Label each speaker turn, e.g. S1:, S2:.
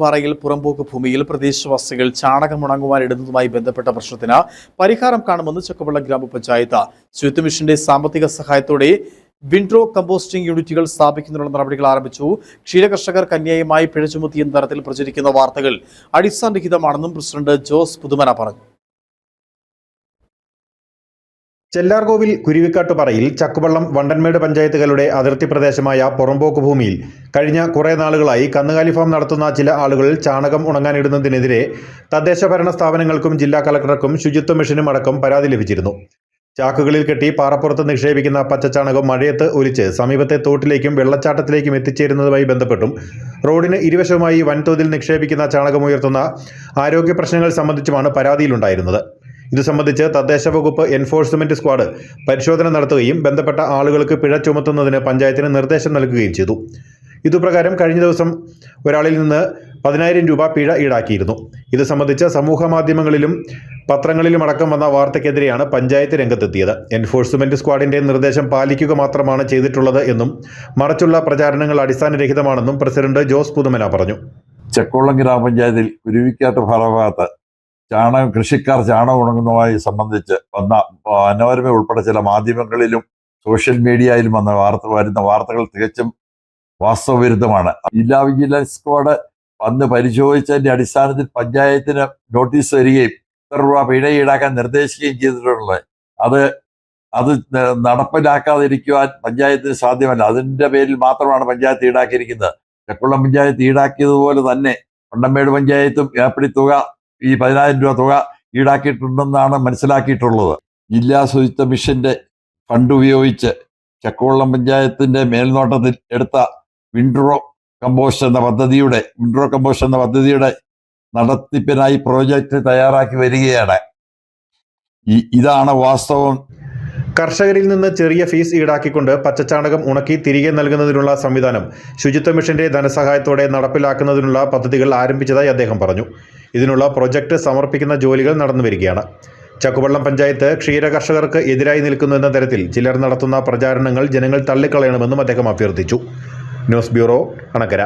S1: കുരുവിക്കാട്ടുപാറയിൽ പുറമ്പോക്ക് ഭൂമിയിൽ പ്രദേശവാസികൾ ചാണകം ഉണങ്ങുവാൻ ഇടുന്നതുമായി ബന്ധപ്പെട്ട പ്രശ്നത്തിന് പരിഹാരം കാണുമെന്ന് ചക്കവള്ള ഗ്രാമപഞ്ചായത്ത്. ശുചിത്വ മിഷന്റെ സാമ്പത്തിക സഹായത്തോടെ വിൻഡ്രോ കമ്പോസ്റ്റിംഗ് യൂണിറ്റുകൾ സ്ഥാപിക്കുന്നതിനുള്ള നടപടികൾ ആരംഭിച്ചു. ക്ഷീരകർഷകർ കന്യായമായി പിഴ ചുമത്തിയെന്ന തരത്തിൽ പ്രചരിക്കുന്ന വാർത്തകൾ അടിസ്ഥാനരഹിതമാണെന്നും പ്രസിഡന്റ് ജോസ് പുതുമന പറഞ്ഞു.
S2: ചെല്ലാർകോവിൽ കുരുവിക്കാട്ടുപാറയിൽ ചക്കുവള്ളം വണ്ടൻമേട് പഞ്ചായത്തുകളുടെ അതിർത്തി പ്രദേശമായ പുറമ്പോക്ക് ഭൂമിയിൽ കഴിഞ്ഞ കുറേ നാളുകളായി കന്നുകാലി ഫാം നടത്തുന്ന ചില ആളുകൾ ചാണകം ഉണങ്ങാനിടുന്നതിനെതിരെ തദ്ദേശ ഭരണ സ്ഥാപനങ്ങൾക്കും ജില്ലാ കളക്ടർക്കും ശുചിത്വ മിഷനും അടക്കം പരാതി ലഭിച്ചിരുന്നു. ചാക്കുകളിൽ കെട്ടി പാറപ്പുറത്ത് നിക്ഷേപിക്കുന്ന പച്ചച്ചാണകം മഴയത്ത് ഒലിച്ച് സമീപത്തെ തോട്ടിലേക്കും വെള്ളച്ചാട്ടത്തിലേക്കും എത്തിച്ചേരുന്നതുമായി ബന്ധപ്പെട്ടും റോഡിന് ഇരുവശവുമായി വൻതോതിൽ നിക്ഷേപിക്കുന്ന ചാണകം ഉയർത്തുന്ന ആരോഗ്യ പ്രശ്നങ്ങൾ സംബന്ധിച്ചുമാണ് പരാതിയിലുണ്ടായിരുന്നത്. ഇത് സംബന്ധിച്ച് തദ്ദേശ വകുപ്പ് എൻഫോഴ്സ്മെന്റ് സ്ക്വാഡ് പരിശോധന നടത്തുകയും ബന്ധപ്പെട്ട ആളുകൾക്ക് പിഴ ചുമത്തുന്നതിന് പഞ്ചായത്തിന് നിർദ്ദേശം നൽകുകയും ചെയ്തു. ഇതുപ്രകാരം കഴിഞ്ഞ ദിവസം ഒരാളിൽ നിന്ന് പതിനായിരം രൂപ പിഴ ഈടാക്കിയിരുന്നു. ഇത് സംബന്ധിച്ച് സമൂഹ മാധ്യമങ്ങളിലും പത്രങ്ങളിലും അടക്കം വന്ന വാർത്തയ്ക്കെതിരെയാണ് പഞ്ചായത്ത് രംഗത്തെത്തിയത്. എൻഫോഴ്സ്മെന്റ് സ്ക്വാഡിന്റെ നിർദ്ദേശം പാലിക്കുക മാത്രമാണ് ചെയ്തിട്ടുള്ളത് എന്നും മറിച്ചുള്ള പ്രചാരണങ്ങൾ അടിസ്ഥാനരഹിതമാണെന്നും പ്രസിഡന്റ് ജോസ് പുതുമന പറഞ്ഞു.
S3: ചെക്കോളം ഗ്രാമപഞ്ചായത്തിൽ കുരുവിക്കാട്ട് ഭാഗത്ത് ചാണകം കൃഷിക്കാർ ചാണകം ഉണങ്ങുന്നതുമായി സംബന്ധിച്ച് വന്ന മനോരമ ഉൾപ്പെടെ ചില മാധ്യമങ്ങളിലും സോഷ്യൽ മീഡിയയിലും വന്ന വാർത്ത വരുന്ന വാർത്തകൾ തികച്ചും വാസ്തവവിരുദ്ധമാണ്. ജില്ലാ വിജിലൻസ് സ്ക്വാഡ് വന്ന് പരിശോധിച്ചതിന്റെ അടിസ്ഥാനത്തിൽ പഞ്ചായത്തിന് നോട്ടീസ് തരികയും ഇത്ര രൂപ പിഴ ഈടാക്കാൻ നിർദ്ദേശിക്കുകയും ചെയ്തിട്ടുള്ളത്. അത് അത് നടപ്പിലാക്കാതിരിക്കുവാൻ പഞ്ചായത്തിന് സാധ്യമല്ല. അതിന്റെ പേരിൽ മാത്രമാണ് പഞ്ചായത്ത് ഈടാക്കിയിരിക്കുന്നത്. ചെക്കുളം പഞ്ചായത്ത് ഈടാക്കിയതുപോലെ തന്നെ കൊണ്ടമ്പേട് പഞ്ചായത്തും ഏപ്പടി തുക ഈ പതിനായിരം രൂപ തുക ഈടാക്കിയിട്ടുണ്ടെന്നാണ് മനസ്സിലാക്കിയിട്ടുള്ളത്. ജില്ലാ ശുചിത്വ മിഷന്റെ ഫണ്ട് ഉപയോഗിച്ച് ചക്കുവള്ളം പഞ്ചായത്തിന്റെ മേൽനോട്ടത്തിൽ എടുത്ത വിൻഡ്രോ കമ്പോസ്റ്റ് എന്ന പദ്ധതിയുടെ വിൻഡ്രോ കമ്പോസ്റ്റ് എന്ന പദ്ധതിയുടെ നടത്തിപ്പിനായി പ്രോജക്റ്റ് തയ്യാറാക്കി വരികയാണ്. ഇതാണ് വാസ്തവം
S2: കർഷകരിൽ നിന്ന് ചെറിയ ഫീസ് ഈടാക്കിക്കൊണ്ട് പച്ചച്ചാണകം ഉണക്കി തിരികെ നൽകുന്നതിനുള്ള സംവിധാനം ശുചിത്വ മിഷന്റെ ധനസഹായത്തോടെ നടപ്പിലാക്കുന്നതിനുള്ള പദ്ധതികൾ ആരംഭിച്ചതായി അദ്ദേഹം പറഞ്ഞു. ഇതിനുള്ള പ്രൊജക്ട് സമർപ്പിക്കുന്ന ജോലികൾ നടന്നു വരികയാണ്. ചക്കുവള്ളം പഞ്ചായത്ത് ക്ഷീര കർഷകർക്ക് എതിരായി നിൽക്കുന്നു എന്ന തരത്തിൽ ചിലർ നടത്തുന്ന പ്രചാരണങ്ങൾ ജനങ്ങൾ തള്ളിക്കളയണമെന്നും അദ്ദേഹം അഭ്യർത്ഥിച്ചു. News bureau Anakkara.